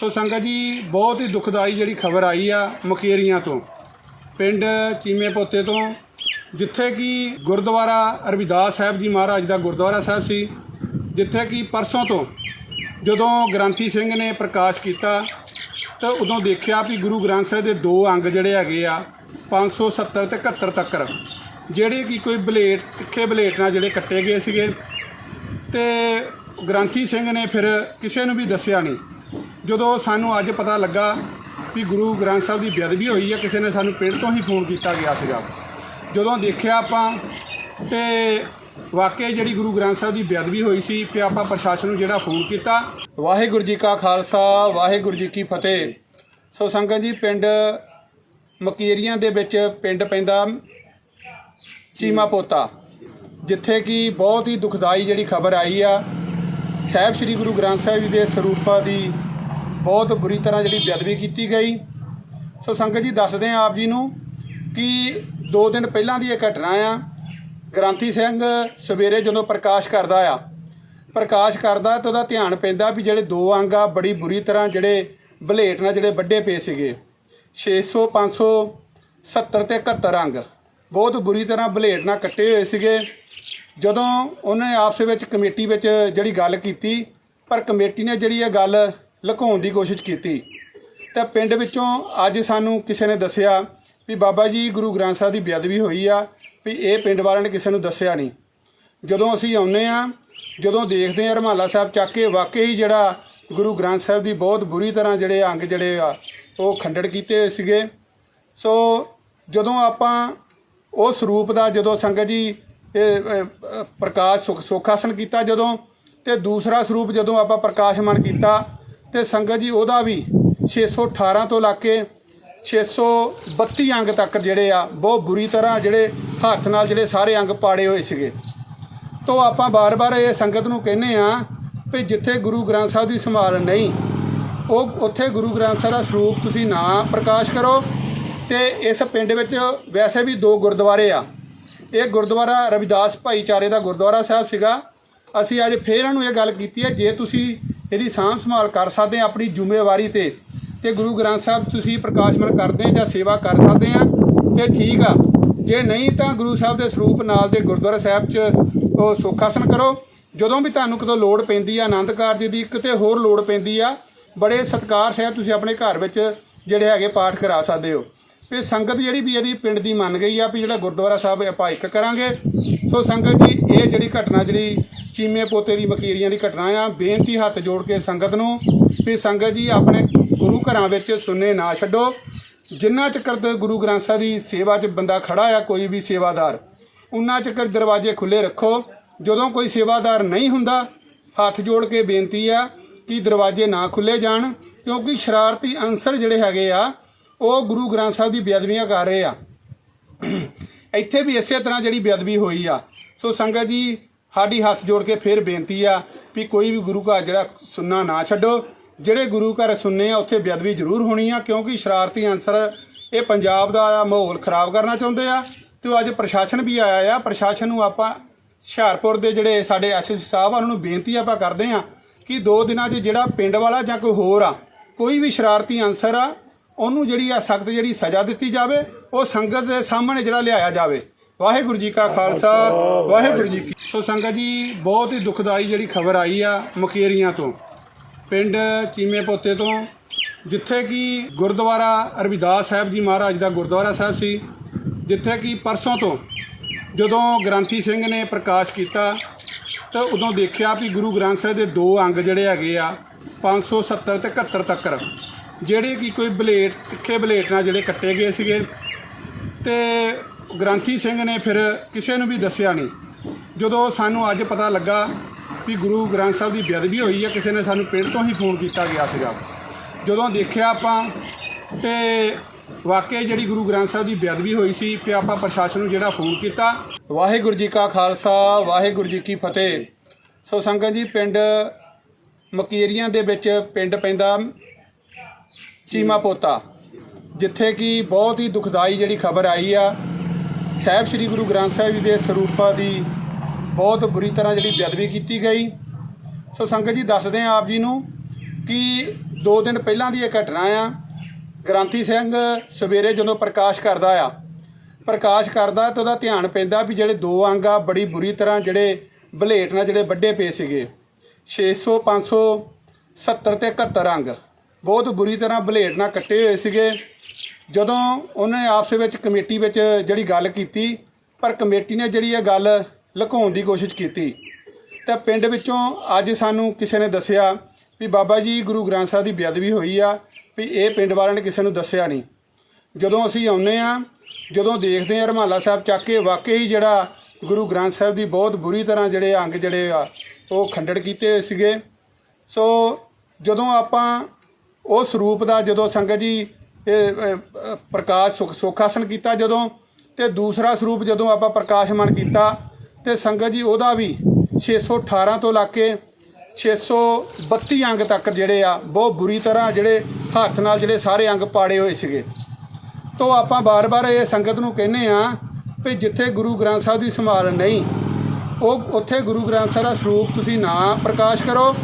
ਸੋ ਸੰਗਤ ਜੀ, ਬਹੁਤ ਹੀ ਦੁਖਦਾਈ ਜਿਹੜੀ ਖਬਰ ਆਈ ਆ ਮੁਕੇਰੀਆਂ ਤੋਂ। ਪਿੰਡ ਚੀਮੇ ਪੋਤੇ ਤੋਂ, ਜਿੱਥੇ ਕਿ ਗੁਰਦੁਆਰਾ ਰਵਿਦਾਸ ਸਾਹਿਬ ਜੀ ਮਹਾਰਾਜ ਦਾ ਗੁਰਦੁਆਰਾ ਸਾਹਿਬ ਸੀ, ਜਿੱਥੇ ਕਿ ਪਰਸੋਂ ਤੋਂ ਜਦੋਂ ਗ੍ਰੰਥੀ ਸਿੰਘ ਨੇ ਪ੍ਰਕਾਸ਼ ਕੀਤਾ, ਤਾਂ ਉਦੋਂ ਦੇਖਿਆ ਵੀ ਗੁਰੂ ਗ੍ਰੰਥ ਸਾਹਿਬ ਦੇ ਦੋ ਅੰਗ ਜਿਹੜੇ ਹੈਗੇ ਆ 570 ਤੇ 71 ਤੱਕ, ਜਿਹੜੇ ਕਿ ਕੋਈ ਬਲੇਡ ਤਿੱਖੇ ਬਲੇਡ ਨਾਲ ਜਿਹੜੇ ਕੱਟੇ ਗਏ ਸੀਗੇ। ਤੇ ਗ੍ਰੰਥੀ ਸਿੰਘ ਨੇ ਫਿਰ ਕਿਸੇ ਨੂੰ ਵੀ ਦੱਸਿਆ ਨਹੀਂ। ਜਦੋਂ ਸਾਨੂੰ ਅੱਜ ਪਤਾ ਲੱਗਾ ਵੀ ਗੁਰੂ ਗ੍ਰੰਥ ਸਾਹਿਬ ਦੀ ਬੇਅਦਬੀ ਹੋਈ ਹੈ, ਕਿਸੇ ਨੇ ਸਾਨੂੰ ਪਿੰਡ ਤੋਂ ਹੀ ਫੋਨ ਕੀਤਾ ਗਿਆ ਸੀਗਾ। ਜਦੋਂ ਦੇਖਿਆ ਆਪਾਂ ਤੇ ਵਾਕਈ ਜਿਹੜੀ ਗੁਰੂ ਗ੍ਰੰਥ ਸਾਹਿਬ ਦੀ ਬੇਅਦਬੀ ਹੋਈ ਸੀ ਤੇ ਆਪਾਂ ਪ੍ਰਸ਼ਾਸਨ ਨੂੰ ਜਿਹੜਾ ਫੋਨ ਕੀਤਾ, ਵਾਹਿਗੁਰੂ ਜੀ ਕਾ ਖਾਲਸਾ, ਵਾਹਿਗੁਰੂ ਜੀ ਕੀ ਫਤਿਹ। ਸੋ ਸੰਗਤ ਜੀ, ਪਿੰਡ ਮਕੀਰੀਆਂ ਦੇ ਵਿੱਚ ਪਿੰਡ ਪੈਂਦਾ ਚੀਮਾ ਪੋਤਾ, ਜਿੱਥੇ ਕਿ ਬਹੁਤ ਹੀ ਦੁਖਦਾਈ ਜਿਹੜੀ ਖਬਰ ਆਈ ਆ। ਸਾਹਿਬ ਸ੍ਰੀ ਗੁਰੂ ਗ੍ਰੰਥ ਸਾਹਿਬ ਜੀ ਦੇ ਸਰੂਪਾਂ ਦੀ ਬਹੁਤ ਬੁਰੀ ਤਰ੍ਹਾਂ ਜਿਹੜੀ ਬੇਅਦਬੀ ਕੀਤੀ ਗਈ। ਸੋ ਸੰਗਤ ਜੀ, ਦੱਸਦੇ ਆ ਆਪ ਜੀ ਨੂੰ ਕਿ 2 ਦਿਨ ਪਹਿਲਾਂ ਦੀ ਇਹ ਘਟਨਾ ਆ। ਗ੍ਰੰਥੀ ਸਿੰਘ ਸਵੇਰੇ ਜਦੋਂ ਪ੍ਰਕਾਸ਼ ਕਰਦਾ ਆ, ਪ੍ਰਕਾਸ਼ ਕਰਦਾ ਤਾਂ ਉਹਦਾ ਧਿਆਨ ਪੈਂਦਾ ਵੀ ਜਿਹੜੇ ਦੋ ਅੰਗ ਆ, ਬੜੀ ਬੁਰੀ ਤਰ੍ਹਾਂ ਜਿਹੜੇ ਬਲੇਟ ਨਾਲ ਜਿਹੜੇ ਵੱਡੇ ਪਏ ਸੀਗੇ। 600 500 70 ਤੇ 71 ਅੰਗ। ਬਹੁਤ ਬੁਰੀ ਤਰ੍ਹਾਂ ਬਲੇਟ ਨਾਲ ਕੱਟੇ ਹੋਏ ਸੀਗੇ। ਜਦੋਂ ਉਹਨੇ ਆਪਸ ਵਿੱਚ ਕਮੇਟੀ ਵਿੱਚ ਜਿਹੜੀ ਗੱਲ ਕੀਤੀ, ਪਰ ਕਮੇਟੀ ਨੇ ਜਿਹੜੀ ਇਹ ਗੱਲ ਲੁਕਾਉਣ ਦੀ ਕੋਸ਼ਿਸ਼ ਕੀਤੀ। ਤਾਂ ਪਿੰਡ ਵਿੱਚੋਂ ਅੱਜ ਸਾਨੂੰ ਕਿਸੇ ਨੇ ਦੱਸਿਆ ਵੀ ਬਾਬਾ ਜੀ, ਗੁਰੂ ਗ੍ਰੰਥ ਸਾਹਿਬ ਦੀ ਬੇਅਦਬੀ ਹੋਈ ਆ ਵੀ ਇਹ ਪਿੰਡ ਵਾਲਿਆਂ ਨੇ ਕਿਸੇ ਨੂੰ ਦੱਸਿਆ ਨਹੀਂ। ਜਦੋਂ ਅਸੀਂ ਆਉਂਦੇ ਆ ਜਦੋਂ ਦੇਖਦੇ ਆ ਰਮਾਲਾ ਸਾਹਿਬ ਚੱਕ ਕੇ, ਵਾਕਈ ਜਿਹੜਾ ਗੁਰੂ ਗ੍ਰੰਥ ਸਾਹਿਬ ਦੀ ਬਹੁਤ ਬੁਰੀ ਤਰ੍ਹਾਂ ਜਿਹੜੇ ਅੰਗ ਜਿਹੜੇ ਆ, ਉਹ ਖੰਡੜ ਕੀਤੇ ਹੋਏ ਸੀਗੇ। ਸੋ ਜਦੋਂ ਆਪਾਂ ਉਹ ਸਰੂਪ ਦਾ ਜਦੋਂ ਸੰਗਤ ਜੀ ਪ੍ਰਕਾਸ਼ ਸੁਖ ਸੋਖਾਸਨ ਕੀਤਾ ਜਦੋਂ ਤੇ ਦੂਸਰਾ ਸਰੂਪ ਜਦੋਂ ਆਪਾਂ ਪ੍ਰਕਾਸ਼ਮਾਨ ਕੀਤਾ ਤੇ ਸੰਗਤ ਜੀ, ਉਹਦਾ ਵੀ 618 ਤੋਂ ਲੱਗ ਕੇ 632 ਅੰਗ ਤੱਕ ਜਿਹੜੇ ਆ, ਬਹੁਤ ਬੁਰੀ ਤਰ੍ਹਾਂ ਜਿਹੜੇ ਹੱਥ ਨਾਲ ਜਿਹੜੇ ਸਾਰੇ ਅੰਗ ਪਾੜੇ ਹੋਏ ਸੀਗੇ। ਤੋਂ ਆਪਾਂ ਬਾਰ-ਬਾਰ ਇਹ ਸੰਗਤ ਨੂੰ ਕਹਿੰਨੇ ਆ ਵੀ ਜਿੱਥੇ ਗੁਰੂ ਗ੍ਰੰਥ ਸਾਹਿਬ ਦੀ ਸੰਭਾਲ ਨਹੀਂ, ਉਹ ਉੱਥੇ ਗੁਰੂ ਗ੍ਰੰਥ ਸਾਹਿਬ ਦਾ ਸਰੂਪ ਤੁਸੀਂ ਨਾ ਪ੍ਰਕਾਸ਼ ਕਰੋ ਤੇ ਇਸ ਪਿੰਡ ਵਿੱਚ ਵੈਸੇ ਵੀ ਦੋ ਗੁਰਦੁਆਰੇ ਆ। ਇਹ ਗੁਰਦੁਆਰਾ ਰਵਿਦਾਸ ਭਾਈਚਾਰੇ ਦਾ ਗੁਰਦੁਆਰਾ ਸਾਹਿਬ ਸੀਗਾ। ਅਸੀਂ ਅੱਜ ਫੇਰ ਇਹਨੂੰ ਇਹ ਗੱਲ ਕੀਤੀ ਹੈ, ਜੇ ਤੁਸੀਂ ਇਹਦੀ ਸਾਂਭ ਸੰਭਾਲ ਕਰ ਸਕਦੇ ਆ, ਆਪਣੀ ਜ਼ਿੰਮੇਵਾਰੀ ਤੇ। ਤੇ ਗੁਰੂ ਗ੍ਰੰਥ ਸਾਹਿਬ, ਤੁਸੀਂ ਪ੍ਰਕਾਸ਼ਮਨ ਕਰਦੇ ਆ ਜਾਂ ਸੇਵਾ ਕਰ ਸਕਦੇ ਆ, ਤੇ ਠੀਕ ਆ। ਜੇ ਨਹੀਂ ਤਾਂ ਗੁਰੂ ਸਾਹਿਬ ਦੇ ਸਰੂਪ ਨਾਲ ਦੇ ਗੁਰਦੁਆਰਾ ਸਾਹਿਬ 'ਚ, ਉਹ ਸੁਖਾਸਨ ਕਰੋ। ਜਦੋਂ ਵੀ ਤੁਹਾਨੂੰ ਕਿਤੋਂ ਲੋੜ ਪੈਂਦੀ ਆ, ਆਨੰਦ ਕਾਰਜ ਦੀ ਕਿਤੇ ਹੋਰ ਲੋੜ ਪੈਂਦੀ ਆ, ਬੜੇ ਸਤਕਾਰ ਸਹਿਤ ਤੁਸੀਂ ਆਪਣੇ ਘਰ ਵਿੱਚ ਜਿਹੜੇ ਹੈਗੇ ਪਾਠ ਕਰਾ ਸਕਦੇ ਹੋ। ਵੀ ਸੰਗਤ ਜਿਹੜੀ ਵੀ ਇਹਦੀ ਪਿੰਡ ਦੀ ਮੰਨ ਗਈ ਆ ਵੀ ਜਿਹੜਾ ਗੁਰਦੁਆਰਾ ਸਾਹਿਬ ਆਪਾਂ ਇੱਕ ਕਰਾਂਗੇ। ਸੋ ਸੰਗਤ ਜੀ, ਇਹ ਜਿਹੜੀ ਘਟਨਾ ਜਿਹੜੀ ਚੀਮੇ ਪੋਤੇ ਦੀ ਮਕੀਰੀਆਂ ਦੀ ਘਟਨਾ ਆ, ਬੇਨਤੀ ਹੱਥ ਜੋੜ ਕੇ ਸੰਗਤ ਨੂੰ ਵੀ ਸੰਗਤ ਜੀ ਆਪਣੇ ਗੁਰੂ ਘਰਾਂ ਵਿੱਚ ਸੁਨੇ ਨਾ ਛੱਡੋ। ਜਿੰਨਾ ਚੱਕਰ ਤੇ ਗੁਰੂ ਗ੍ਰੰਥ ਸਾਹਿਬ ਦੀ ਸੇਵਾ 'ਚ ਬੰਦਾ ਖੜਾ ਆ, ਕੋਈ ਵੀ ਸੇਵਾਦਾਰ ਉਹਨਾਂ ਚੱਕਰ ਦਰਵਾਜ਼ੇ ਖੁੱਲੇ ਰੱਖੋ। ਜਦੋਂ ਕੋਈ ਸੇਵਾਦਾਰ ਨਹੀਂ ਹੁੰਦਾ, ਹੱਥ ਜੋੜ ਕੇ ਬੇਨਤੀ ਆ ਕਿ ਦਰਵਾਜ਼ੇ ਨਾ ਖੁੱਲੇ ਜਾਣ, ਕਿਉਂਕਿ ਸ਼ਰਾਰਤੀ ਅਨਸਰ ਜਿਹੜੇ ਹੈਗੇ ਆ ਉਹ ਗੁਰੂ ਗ੍ਰੰਥ ਸਾਹਿਬ ਦੀ ਬੇਅਦਬੀਆਂ ਕਰ ਰਹੇ ਆ। ਇੱਥੇ ਵੀ ਇਸੇ ਤਰ੍ਹਾਂ ਜਿਹੜੀ ਬੇਅਦਬੀ ਹੋਈ ਆ। ਸੋ ਸੰਗਤ ਜੀ, ਸਾਡੀ ਹੱਥ ਜੋੜ ਕੇ ਫੇਰ ਬੇਨਤੀ ਆ ਵੀ ਕੋਈ ਵੀ ਗੁਰੂ ਘਰ ਜਿਹੜਾ ਸੁਣਨਾ ਨਾ ਛੱਡੋ। ਜਿਹੜੇ ਗੁਰੂ ਘਰ ਸੁਣਨੇ ਆ, ਉੱਥੇ ਬੇਅਦਬੀ ਜ਼ਰੂਰ ਹੋਣੀ ਆ, ਕਿਉਂਕਿ ਸ਼ਰਾਰਤੀ ਅਨਸਰ ਇਹ ਪੰਜਾਬ ਦਾ ਮਾਹੌਲ ਖਰਾਬ ਕਰਨਾ ਚਾਹੁੰਦੇ ਆ ਤੇ ਅੱਜ ਪ੍ਰਸ਼ਾਸਨ ਵੀ ਆਇਆ ਆ। ਪ੍ਰਸ਼ਾਸਨ ਨੂੰ ਆਪਾਂ ਹੁਸ਼ਿਆਰਪੁਰ ਦੇ ਜਿਹੜੇ ਸਾਡੇ ਐਸਐਸਪੀ ਸਾਹਿਬ ਆ, ਉਹਨਾਂ ਨੂੰ ਬੇਨਤੀ ਆਪਾਂ ਕਰਦੇ ਆ ਕਿ ਦੋ ਦਿਨਾਂ 'ਚ ਜਿਹੜਾ ਪਿੰਡ ਵਾਲਾ ਜਾਂ ਕੋਈ ਹੋਰ ਆ, ਕੋਈ ਵੀ ਸ਼ਰਾਰਤੀ ਅਨਸਰ ਆ ਉਹਨੂੰ ਜਿਹੜੀ ਆ ਸਖਤ ਜਿਹੜੀ ਸਜ਼ਾ ਦਿੱਤੀ ਜਾਵੇ, ਉਹ ਸੰਗਤ ਦੇ ਸਾਹਮਣੇ ਜਿਹੜਾ ਲਿਆਇਆ ਜਾਵੇ। ਵਾਹਿਗੁਰੂ ਜੀ ਕਾ ਖਾਲਸਾ, ਵਾਹਿਗੁਰੂ ਜੀ ਕੀ ਸੋ ਸੰਗਤ ਜੀ, ਬਹੁਤ ਹੀ ਦੁਖਦਾਈ ਜਿਹੜੀ ਖਬਰ ਆਈ ਆ ਮੁਕੇਰੀਆਂ ਤੋਂ। ਪਿੰਡ ਚੀਮੇ ਪੋਤੇ ਤੋਂ, ਜਿੱਥੇ ਕਿ ਗੁਰਦੁਆਰਾ ਰਵਿਦਾਸ ਸਾਹਿਬ ਜੀ ਮਹਾਰਾਜ ਦਾ ਗੁਰਦੁਆਰਾ ਸਾਹਿਬ ਸੀ, ਜਿੱਥੇ ਕਿ ਪਰਸੋਂ ਤੋਂ ਜਦੋਂ ਗ੍ਰੰਥੀ ਸਿੰਘ ਨੇ ਪ੍ਰਕਾਸ਼ ਕੀਤਾ, ਤਾਂ ਉਦੋਂ ਦੇਖਿਆ ਵੀ ਗੁਰੂ ਗ੍ਰੰਥ ਸਾਹਿਬ ਦੇ ਦੋ ਅੰਗ ਜਿਹੜੇ ਹੈਗੇ ਆ 570 ਤੇ 71 ਤੱਕ। ਜਿਹੜੇ ਕਿ ਕੋਈ ਬਲੇਡ ਤਿੱਖੇ ਬਲੇਡ ਨਾਲ ਜਿਹੜੇ ਕੱਟੇ ਗਏ ਸੀਗੇ। ਤੇ ਗ੍ਰੰਥੀ ਸਿੰਘ ਨੇ ਫਿਰ ਕਿਸੇ ਨੂੰ ਵੀ ਦੱਸਿਆ ਨਹੀਂ। ਜਦੋਂ ਸਾਨੂੰ ਅੱਜ ਪਤਾ ਲੱਗਾ ਵੀ ਗੁਰੂ ਗ੍ਰੰਥ ਸਾਹਿਬ ਦੀ ਬੇਅਦਬੀ ਹੋਈ ਹੈ, ਕਿਸੇ ਨੇ ਸਾਨੂੰ ਪਿੰਡ ਤੋਂ ਹੀ ਫੋਨ ਕੀਤਾ ਗਿਆ ਸੀਗਾ। ਜਦੋਂ ਦੇਖਿਆ ਆਪਾਂ, ਤੇ ਵਾਕਈ ਜਿਹੜੀ ਗੁਰੂ ਗ੍ਰੰਥ ਸਾਹਿਬ ਦੀ ਬੇਅਦਬੀ ਹੋਈ ਸੀ, ਤੇ ਆਪਾਂ ਪ੍ਰਸ਼ਾਸਨ ਨੂੰ ਜਿਹੜਾ ਫੋਨ ਕੀਤਾ, ਵਾਹਿਗੁਰੂ ਜੀ ਕਾ ਖਾਲਸਾ, ਵਾਹਿਗੁਰੂ ਜੀ ਕੀ ਫਤਿਹ। ਸੋ ਸੰਗਤ ਜੀ, ਪਿੰਡ ਮਕੀਰੀਆਂ ਦੇ ਵਿੱਚ ਪਿੰਡ ਪੈਂਦਾ। ਚੀਮਾ ਪੋਤਾ ਜਿੱਥੇ ਕਿ ਬਹੁਤ ਹੀ ਦੁਖਦਾਈ ਜਿਹੜੀ ਖਬਰ ਆਈ ਆ। ਸਾਹਿਬ ਸ੍ਰੀ ਗੁਰੂ ਗ੍ਰੰਥ ਸਾਹਿਬ ਜੀ ਦੇ ਸਰੂਪਾਂ ਦੀ ਬਹੁਤ ਬੁਰੀ ਤਰ੍ਹਾਂ ਜਿਹੜੀ ਬੇਅਦਬੀ ਕੀਤੀ ਗਈ। ਸੋ ਸੰਗਤ ਜੀ, ਦੱਸਦੇ ਆ ਆਪ ਜੀ ਨੂੰ ਕਿ ਦੋ ਦਿਨ ਪਹਿਲਾਂ ਦੀ ਇਹ ਘਟਨਾ ਆ। ਗ੍ਰਾਂਥੀ ਸਿੰਘ ਸਵੇਰੇ ਜਦੋਂ ਪ੍ਰਕਾਸ਼ ਕਰਦਾ ਆ, ਪ੍ਰਕਾਸ਼ ਕਰਦਾ ਤਾਂ ਉਹਦਾ ਧਿਆਨ ਪੈਂਦਾ ਵੀ ਜਿਹੜੇ ਦੋ ਅੰਗ ਆ, ਬੜੀ ਬੁਰੀ ਤਰ੍ਹਾਂ ਜਿਹੜੇ ਬਲੇਟ ਨਾਲ ਜਿਹੜੇ ਵੱਡੇ ਪਏ ਸੀਗੇ। 600 500 70 ਤੇ 71 ਅੰਗ। ਬਹੁਤ ਬੁਰੀ ਤਰ੍ਹਾਂ ਬਲੇਟ ਨਾਲ ਕੱਟੇ ਹੋਏ ਸੀਗੇ। ਜਦੋਂ ਉਹਨੇ ਆਪਸ ਵਿੱਚ ਕਮੇਟੀ ਵਿੱਚ ਜਿਹੜੀ ਗੱਲ ਕੀਤੀ, ਪਰ ਕਮੇਟੀ ਨੇ ਜਿਹੜੀ ਇਹ ਗੱਲ ਲੁਕਾਉਣ ਦੀ ਕੋਸ਼ਿਸ਼ ਕੀਤੀ, ਤਾਂ ਪਿੰਡ ਵਿੱਚੋਂ ਅੱਜ ਸਾਨੂੰ ਕਿਸੇ ਨੇ ਦੱਸਿਆ ਵੀ ਬਾਬਾ ਜੀ, ਗੁਰੂ ਗ੍ਰੰਥ ਸਾਹਿਬ ਦੀ ਬੇਅਦਬੀ ਹੋਈ ਆ, ਵੀ ਇਹ ਪਿੰਡ ਵਾਲਿਆਂ ਨੇ ਕਿਸੇ ਨੂੰ ਦੱਸਿਆ ਨਹੀਂ। ਜਦੋਂ ਅਸੀਂ ਆਉਂਦੇ ਆ ਜਦੋਂ ਦੇਖਦੇ ਆ ਰਮਾਲਾ ਸਾਹਿਬ ਚੱਕ ਕੇ, ਵਾਕਈ ਜਿਹੜਾ ਗੁਰੂ ਗ੍ਰੰਥ ਸਾਹਿਬ ਦੀ ਬਹੁਤ ਬੁਰੀ ਤਰ੍ਹਾਂ ਜਿਹੜੇ ਅੰਗ ਜਿਹੜੇ ਆ, ਉਹ ਖੰਡੜ ਕੀਤੇ ਹੋਏ ਸੀਗੇ। ਸੋ ਜਦੋਂ ਆਪਾਂ ਉਹ ਸਰੂਪ ਦਾ ਜਦੋਂ ਸੰਗਤ ਜੀ ਪ੍ਰਕਾਸ਼ ਸੁਖ ਸੁਖਾਸਨ ਕੀਤਾ ਜਦੋਂ ਤੇ ਦੂਸਰਾ ਸਰੂਪ ਜਦੋਂ ਆਪਾਂ ਪ੍ਰਕਾਸ਼ਮਾਨ ਕੀਤਾ ਤੇ ਸੰਗਤ ਜੀ ਉਹਦਾ ਵੀ 618 ਤੋਂ ਲਾ ਕੇ 632 ਅੰਗ ਤੱਕ ਜਿਹੜੇ ਆ, ਬਹੁਤ ਬੁਰੀ ਤਰ੍ਹਾਂ ਜਿਹੜੇ ਹੱਥ ਨਾਲ ਜਿਹੜੇ ਸਾਰੇ ਅੰਗ ਪਾੜੇ ਹੋਏ ਸੀਗੇ। ਤੋ ਆਪਾਂ ਬਾਰ-ਬਾਰ ਇਹ ਸੰਗਤ ਨੂੰ ਕਹਿੰਨੇ ਆ ਵੀ ਜਿੱਥੇ ਗੁਰੂ ਗ੍ਰੰਥ ਸਾਹਿਬ ਦੀ ਸੰਭਾਲ ਨਹੀਂ, ਉਹ, ਉੱਥੇ ਗੁਰੂ ਗ੍ਰੰਥ ਸਾਹਿਬ ਦਾ ਸਰੂਪ ਤੁਸੀਂ ਨਾ ਪ੍ਰਕਾਸ਼ ਕਰੋ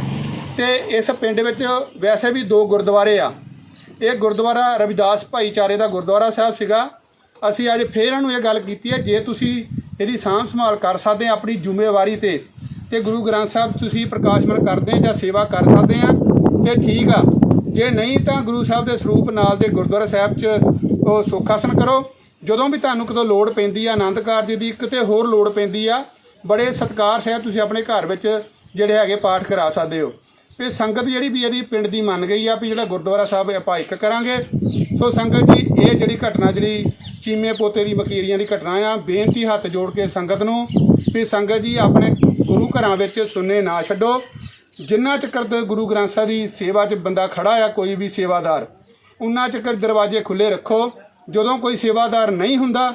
ਤੇ ਇਸ ਪਿੰਡ ਵਿੱਚ ਵੈਸੇ ਵੀ ਦੋ ਗੁਰਦੁਆਰੇ ਆ। ਇਹ ਗੁਰਦੁਆਰਾ ਰਵਿਦਾਸ ਭਾਈਚਾਰੇ ਦਾ ਗੁਰਦੁਆਰਾ ਸਾਹਿਬ ਸੀਗਾ। ਅਸੀਂ ਅੱਜ ਫੇਰ ਇਹਨੂੰ ਇਹ ਗੱਲ ਕੀਤੀ ਹੈ, ਜੇ ਤੁਸੀਂ ਇਹਦੀ ਸਾਂਭ ਸੰਭਾਲ ਕਰ ਸਕਦੇ ਆ, ਆਪਣੀ ਜ਼ਿੰਮੇਵਾਰੀ ਤੇ ਤੇ ਗੁਰੂ ਗ੍ਰੰਥ ਸਾਹਿਬ ਤੁਸੀਂ ਪ੍ਰਕਾਸ਼ਮਨ ਕਰਦੇ ਆ ਜਾਂ ਸੇਵਾ ਕਰ ਸਕਦੇ ਆ, ਤੇ ਠੀਕ ਆ। ਜੇ ਨਹੀਂ ਤਾਂ ਗੁਰੂ ਸਾਹਿਬ ਦੇ ਸਰੂਪ ਨਾਲ ਦੇ ਗੁਰਦੁਆਰਾ ਸਾਹਿਬ 'ਚ ਉਹ ਸੁਖਾਸਨ ਕਰੋ। ਜਦੋਂ ਵੀ ਤੁਹਾਨੂੰ ਕਿਤੋਂ ਲੋੜ ਪੈਂਦੀ ਆ, ਆਨੰਦ ਕਾਰਜ ਦੀ ਕਿਤੇ ਹੋਰ ਲੋੜ ਪੈਂਦੀ ਆ, ਬੜੇ ਸਤਕਾਰ ਸਹਿਤ ਤੁਸੀਂ ਆਪਣੇ ਘਰ ਵਿੱਚ ਜਿਹੜੇ ਹੈਗੇ ਪਾਠ ਕਰਾ ਸਕਦੇ ਹੋ। ਵੀ ਸੰਗਤ ਜਿਹੜੀ ਵੀ ਇਹਦੀ ਪਿੰਡ ਦੀ ਮੰਨ ਗਈ ਆ ਵੀ ਜਿਹੜਾ ਗੁਰਦੁਆਰਾ ਸਾਹਿਬ ਆਪਾਂ ਇੱਕ ਕਰਾਂਗੇ। ਸੋ ਸੰਗਤ ਜੀ, ਇਹ ਜਿਹੜੀ ਘਟਨਾ ਜਿਹੜੀ ਚੀਮੇ ਪੋਤੇ ਦੀ ਮਕੀਰੀਆਂ ਦੀ ਘਟਨਾ ਆ, ਬੇਨਤੀ ਹੱਥ ਜੋੜ ਕੇ ਸੰਗਤ ਨੂੰ ਵੀ ਸੰਗਤ ਜੀ ਆਪਣੇ ਗੁਰੂ ਘਰਾਂ ਵਿੱਚ ਸੁਣਨੇ ਨਾ ਛੱਡੋ। ਜਿੰਨਾ ਚਿਰ ਤੇ ਗੁਰੂ ਗ੍ਰੰਥ ਸਾਹਿਬ ਦੀ ਸੇਵਾ 'ਚ ਬੰਦਾ ਖੜਾ ਆ, ਕੋਈ ਵੀ ਸੇਵਾਦਾਰ, ਉਨਾ ਚਿਰ ਦਰਵਾਜ਼ੇ ਖੁੱਲੇ ਰੱਖੋ। ਜਦੋਂ ਕੋਈ ਸੇਵਾਦਾਰ ਨਹੀਂ ਹੁੰਦਾ,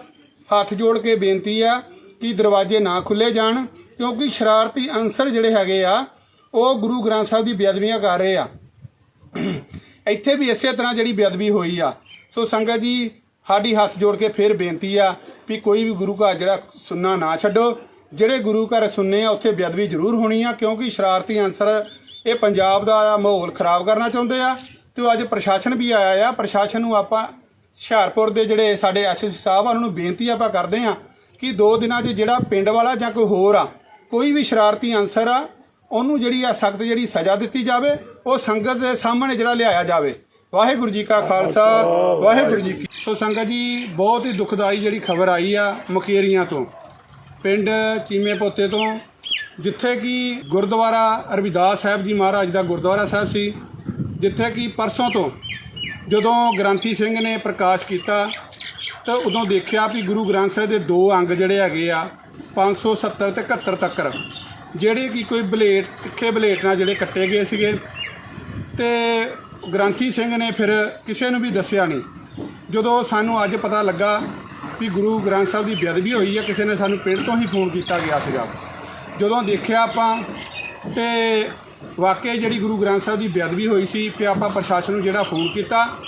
ਹੱਥ ਜੋੜ ਕੇ ਬੇਨਤੀ ਆ ਕਿ ਦਰਵਾਜ਼ੇ ਨਾ ਖੁੱਲੇ ਜਾਣ, ਕਿਉਂਕਿ ਸ਼ਰਾਰਤੀ ਅੰਸਰ ਜਿਹੜੇ ਹੈਗੇ ਆ ਉਹ ਗੁਰੂ ਗ੍ਰੰਥ ਸਾਹਿਬ ਦੀ ਬੇਅਦਬੀਆਂ ਕਰ ਰਹੇ ਆ। ਇੱਥੇ ਵੀ ਇਸੇ ਤਰ੍ਹਾਂ ਜਿਹੜੀ ਬੇਅਦਬੀ ਹੋਈ ਆ। ਸੋ ਸੰਗਤ ਜੀ, ਸਾਡੀ ਹੱਥ ਜੋੜ ਕੇ ਫਿਰ ਬੇਨਤੀ ਆ ਵੀ ਕੋਈ ਵੀ ਗੁਰੂ ਘਰ ਜਿਹੜਾ ਸੁਣਨਾ ਨਾ ਛੱਡੋ। ਜਿਹੜੇ ਗੁਰੂ ਘਰ ਸੁਣਨੇ ਆ, ਉੱਥੇ ਬੇਅਦਬੀ ਜ਼ਰੂਰ ਹੋਣੀ ਆ, ਕਿਉਂਕਿ ਸ਼ਰਾਰਤੀ ਅੰਸਰ ਇਹ ਪੰਜਾਬ ਦਾ ਮਾਹੌਲ ਖਰਾਬ ਕਰਨਾ ਚਾਹੁੰਦੇ ਆ। ਤੇ ਉਹ ਅੱਜ ਪ੍ਰਸ਼ਾਸਨ ਵੀ ਆਇਆ ਆ। ਪ੍ਰਸ਼ਾਸਨ ਨੂੰ ਆਪਾਂ ਹੁਸ਼ਿਆਰਪੁਰ ਦੇ ਜਿਹੜੇ ਸਾਡੇ ਐਸਐਸਪੀ ਸਾਹਿਬ ਆ, ਉਹਨਾਂ ਨੂੰ ਬੇਨਤੀ ਆਪਾਂ ਕਰਦੇ ਆ ਕਿ ਦੋ ਦਿਨਾਂ 'ਚ ਜਿਹੜਾ ਪਿੰਡ ਵਾਲਾ ਜਾਂ ਕੋਈ ਹੋਰ ਆ, ਕੋਈ ਵੀ ਸ਼ਰਾਰਤੀ ਅੰਸਰ ਆ ਉਹਨੂੰ ਜਿਹੜੀ ਆ ਸਖਤ ਜਿਹੜੀ ਸਜ਼ਾ ਦਿੱਤੀ ਜਾਵੇ, ਉਹ ਸੰਗਤ ਦੇ ਸਾਹਮਣੇ ਜਿਹੜਾ ਲਿਆਇਆ ਜਾਵੇ। ਵਾਹਿਗੁਰੂ ਜੀ ਕਾ ਖਾਲਸਾ, ਵਾਹਿਗੁਰੂ ਜੀ ਕੀ ਸੋ ਸੰਗਤ ਜੀ, ਬਹੁਤ ਹੀ ਦੁਖਦਾਈ ਜਿਹੜੀ ਖਬਰ ਆਈ ਆ ਮੁਕੇਰੀਆਂ ਤੋਂ। ਪਿੰਡ ਚੀਮੇ ਪੋਤੇ ਤੋਂ, ਜਿੱਥੇ ਕਿ ਗੁਰਦੁਆਰਾ ਰਵਿਦਾਸ ਸਾਹਿਬ ਜੀ ਮਹਾਰਾਜ ਦਾ ਗੁਰਦੁਆਰਾ ਸਾਹਿਬ ਸੀ, ਜਿੱਥੇ ਕਿ ਪਰਸੋਂ ਤੋਂ ਜਦੋਂ ਗ੍ਰੰਥੀ ਸਿੰਘ ਨੇ ਪ੍ਰਕਾਸ਼ ਕੀਤਾ, ਤਾਂ ਉਦੋਂ ਦੇਖਿਆ ਵੀ ਗੁਰੂ ਗ੍ਰੰਥ ਸਾਹਿਬ ਦੇ ਦੋ ਅੰਗ ਜਿਹੜੇ ਹੈਗੇ ਆ 570 ਤੇ 71 ਤੱਕ। ਜਿਹੜੇ ਕਿ ਕੋਈ ਬਲੇਡ ਤਿੱਖੇ ਬਲੇਡ ਨਾਲ ਜਿਹੜੇ ਕੱਟੇ ਗਏ ਸੀਗੇ। ਤੇ ਗ੍ਰੰਥੀ ਸਿੰਘ ਨੇ ਫਿਰ ਕਿਸੇ ਨੂੰ ਵੀ ਦੱਸਿਆ ਨਹੀਂ। ਜਦੋਂ ਸਾਨੂੰ ਅੱਜ ਪਤਾ ਲੱਗਾ ਵੀ ਗੁਰੂ ਗ੍ਰੰਥ ਸਾਹਿਬ ਦੀ ਬੇਅਦਬੀ ਹੋਈ ਹੈ, ਕਿਸੇ ਨੇ ਸਾਨੂੰ ਪਿੰਡ ਤੋਂ ਹੀ ਫੋਨ ਕੀਤਾ ਗਿਆ ਸੀਗਾ। ਜਦੋਂ ਦੇਖਿਆ ਆਪਾਂ, ਤੇ ਵਾਕਈ ਜਿਹੜੀ ਗੁਰੂ ਗ੍ਰੰਥ ਸਾਹਿਬ ਦੀ ਬੇਅਦਬੀ ਹੋਈ ਸੀ ਫਿਰ ਆਪਾਂ ਪ੍ਰਸ਼ਾਸਨ ਨੂੰ ਜਿਹੜਾ ਫੋਨ ਕੀਤਾ